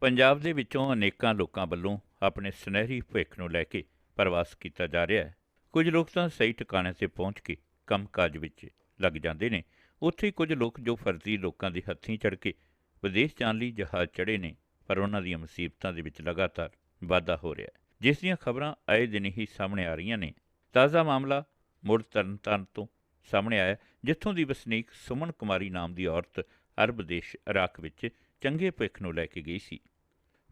ਪੰਜਾਬ ਦੇ ਵਿੱਚੋਂ ਅਨੇਕਾਂ ਲੋਕਾਂ ਵੱਲੋਂ ਆਪਣੇ ਸੁਨਹਿਰੀ ਭਵਿੱਖ ਨੂੰ ਲੈ ਕੇ ਪ੍ਰਵਾਸ ਕੀਤਾ ਜਾ ਰਿਹਾ ਹੈ। ਕੁਝ ਲੋਕ ਤਾਂ ਸਹੀ ਟਿਕਾਣੇ ਤੇ ਪਹੁੰਚ ਕੇ ਕੰਮਕਾਜ ਵਿੱਚ ਲੱਗ ਜਾਂਦੇ ਨੇ। ਉੱਥੇ ਕੁਝ ਲੋਕ ਜੋ ਫਰਜ਼ੀ ਲੋਕਾਂ ਦੇ ਹੱਥੀਂ ਚੜ ਕੇ ਵਿਦੇਸ਼ ਜਾਣ ਲਈ ਜਹਾਜ਼ ਚੜ੍ਹੇ ਨੇ, ਪਰ ਉਹਨਾਂ ਦੀਆਂ ਮੁਸੀਬਤਾਂ ਦੇ ਵਿੱਚ ਲਗਾਤਾਰ ਵਾਧਾ ਹੋ ਰਿਹਾ ਹੈ। ਜਿਸ ਦੀਆਂ ਖਬਰਾਂ ਆਏ ਦਿਨ ਹੀ ਸਾਹਮਣੇ ਆ ਰਹੀਆਂ ਨੇ। ਤਾਜ਼ਾ ਮਾਮਲਾ ਮੁੜ ਤਰਨਤਾਰਨ ਤੋਂ ਸਾਹਮਣੇ ਆਇਆ ਜਿੱਥੋਂ ਦੀ ਵਸਨੀਕ ਸੁਮਨ ਕੁਮਾਰੀ ਨਾਮ ਦੀ ਔਰਤ ਅਰਬ ਦੇਸ਼, ਇਰਾਕ ਵਿੱਚ ਚੰਗੇ ਭਵਿੱਖ ਨੂੰ ਲੈ ਕੇ ਗਈ ਸੀ।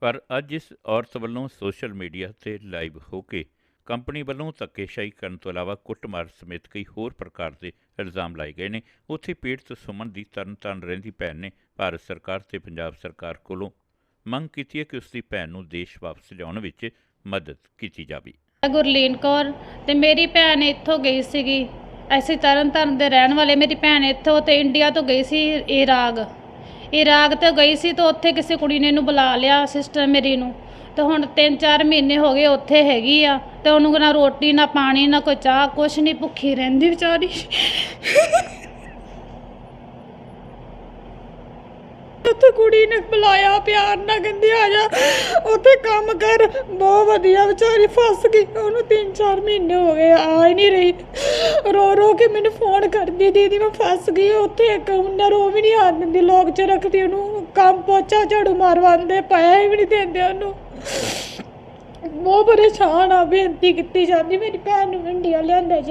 ਪਰ ਅੱਜ ਇਸ ਔਰਤ ਵੱਲੋਂ ਸੋਸ਼ਲ ਮੀਡੀਆ ਤੇ ਲਾਈਵ ਹੋ ਕੇ ਕੰਪਨੀ ਵੱਲੋਂ ਧੱਕੇਸ਼ਾਹੀ ਕਰਨ ਤੋਂ ਇਲਾਵਾ ਕੁੱਟਮਾਰ ਸਮੇਤ ਕਈ ਹੋਰ ਪ੍ਰਕਾਰ ਦੇ ਇਲਜ਼ਾਮ ਲਾਏ ਗਏ ਨੇ। ਉੱਥੇ ਪੀੜਤ ਸੁਮਨ ਦੀ ਤਰਨਤਾਰਨ ਰਹਿੰਦੀ ਭੈਣ ਨੇ ਭਾਰਤ ਸਰਕਾਰ ਤੇ ਪੰਜਾਬ ਸਰਕਾਰ ਕੋਲੋਂ ਮੰਗ ਕੀਤੀ ਹੈ ਕਿ ਉਸ ਦੀ ਭੈਣ ਨੂੰ ਦੇਸ਼ ਵਾਪਸ ਲਿਆਉਣ ਵਿੱਚ ਮਦਦ ਕੀਤੀ ਜਾਵੇ। ਗੁਰਲੀਨ ਕੌਰ ਤੇ ਮੇਰੀ ਭੈਣ ਇੱਥੋਂ ਗਈ ਸੀਗੀ। ਅਸੀਂ ਤਰਨਤਾਰਨ ਦੇ ਰਹਿਣ ਵਾਲੇ। ਮੇਰੀ ਭੈਣ ਇੱਥੋਂ ਤੇ ਇੰਡੀਆ ਤੋਂ ਗਈ ਸੀ, ਇਰਾਕ। ਇਰਾਕ ਤੇ ਗਈ ਸੀ ਤਾਂ ਉੱਥੇ ਕਿਸੇ ਕੁੜੀ ਨੇ ਇਹਨੂੰ ਬੁਲਾ ਲਿਆ ਸਿਸਟਰ ਮੇਰੀ ਨੂੰ। ਤੇ ਹੁਣ 3-4 ਮਹੀਨੇ ਹੋ ਗਏ ਉੱਥੇ ਹੈਗੀ ਆ। ਤੇ ਉਹਨੂੰ ਨਾ ਰੋਟੀ, ਨਾ ਪਾਣੀ, ਨਾ ਕੋਈ ਚਾਹ, ਕੁਛ ਨਹੀਂ ਭੁੱਖੀ ਰਹਿੰਦੀ ਵਿਚਾਰੀ। ਉੱਥੇ ਕੁੜੀ ਨੇ ਬੁਲਾਇਆ ਪਿਆਰ ਨਾਲ, ਕਹਿੰਦੀ ਆ ਜਾ ਉੱਥੇ ਕੰਮ ਕਰ ਬਹੁਤ ਵਧੀਆ, ਵਿਚਾਰੀ ਫਸ ਗਈ। ਉਹਨੂੰ 3-4 ਮਹੀਨੇ ਹੋ ਗਏ, ਆ ਹੀ ਨਹੀਂ ਰਹੀ। ਰੋ ਰੋ ਕੇ ਮੈਨੂੰ ਫੋਨ ਕਰਦੀ, ਦੀਦੀ ਮੈਂ ਫਸ ਗਈ, ਉੱਥੇ ਇੱਕ ਉਹਨਾਂ ਰੋ ਵੀ ਨਹੀਂ ਆਣ ਦਿੰਦੀ ਲੋਕ ਚ ਰੱਖਦੀ ਉਹਨੂੰ। ਕੰਮ ਪੋਚਾ ਝਾੜੂ ਮਾਰਵਾਉਂਦੇ ਪਾਇਆ ਵੀ ਨਹੀਂ ਦਿੰਦੇ ਉਹਨੂੰ। ਬਹੁਤ ਪਰੇਸ਼ਾਨ ਆ, ਬੇਨਤੀ ਕੀਤੀ ਜਾਂਦੀ, ਮੇਰੀ ਭੈਣ ਨੂੰ ਇੰਡੀਆ ਲਿਆਂਦਾ ਜੀ